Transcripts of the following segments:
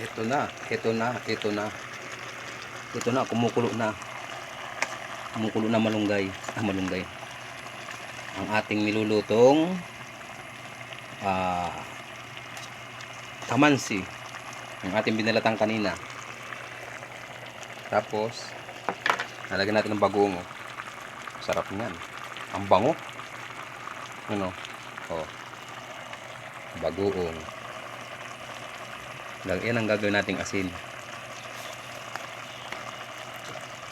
Ito na, ito na, ito na. Ito na, kumukulo na. Kumukulo na malunggay. Ah, malunggay. Ang ating nilulutong ah kamansi. Ang ating binalatang kanina. Tapos, nalagyan natin ng bagoong. oh. Sarap niyan. Ang bango. Ano? Oh. Bagoong. Yan ang gagawin nating asin.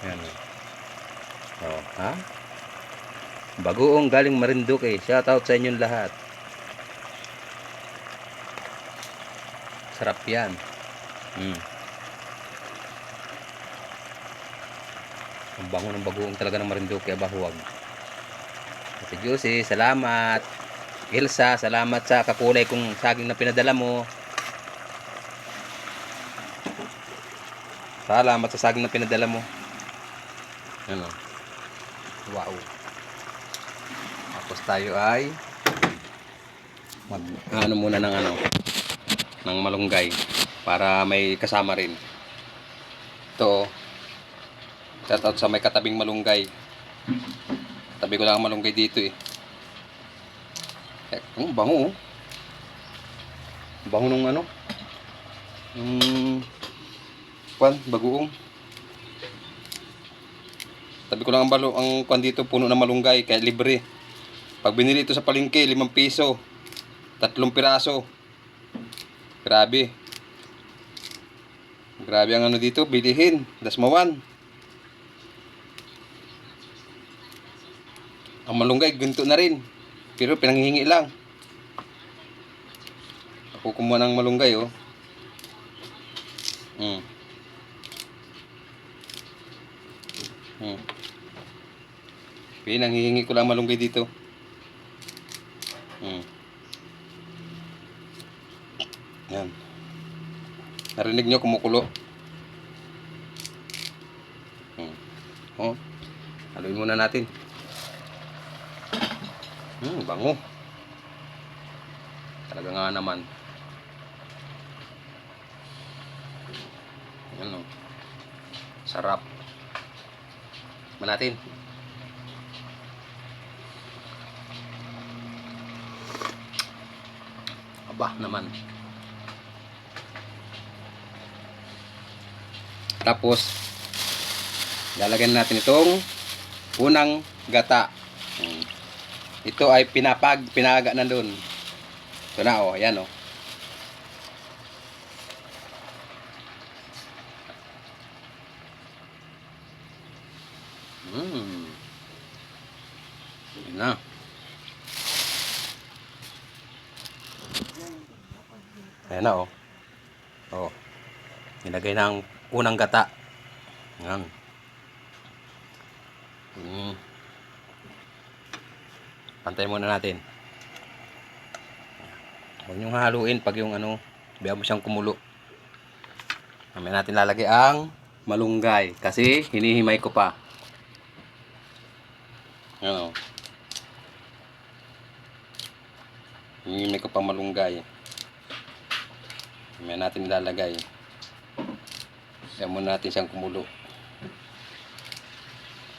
Yan. oh. Ha? Bagoong galing Marinduque. Shout out sa inyong lahat. Sarap yan. Mm. Ang bango ng bagoong talaga ng Marinduque. Aba huwag. Ate Josie, salamat. Ilsa, salamat sa kakulay kong saging na pinadala mo. Salamat sa saging na pinadala mo. Ano? Wow. Tapos tayo ay mag ano muna ng ano ng malunggay para may kasama rin. Ito. Shout out sa may katabing malunggay. Tabi ko lang ang malunggay dito eh. Eh, ang bango oh. Bango nung ano? Yung kwan, bagoong. Tabi ko lang ang balo, ang kwan dito puno ng malunggay, kaya libre. Pag binili ito sa palengke, limang piso. Tatlong piraso. Grabe. Grabe ang ano dito, bilihin. Dasmawan. Ang malunggay, gunto na rin. Pero pinanghihingi lang. Ako kumuha ng malunggay, oh. Hmm. Hmm. Pinanghihingi ko lang malunggay dito. Hmm. Yan. Narinig nyo kumukulo. Hmm. Oh. Haluin muna natin. Hmm, bango. Talaga nga naman. Yan o. Sarap. Ma natin. Aba naman. Tapos, lalagyan natin itong unang gata. Hmm. Ito ay pinapag, pinaga na doon. Ito na oh, ayan oh. Hmm. Yun na. Ayan na oh. Oh. Nilagay na ang unang gata. Yan. Hmm. Pantay muna natin. Huwag niyong haluin pag yung ano, biya mo siyang kumulo. Mamaya natin lalagay ang malunggay kasi hinihimay ko pa. Ano? Hinihimay ko pa. Mamaya natin ilalagay. Kaya muna natin siyang kumulo.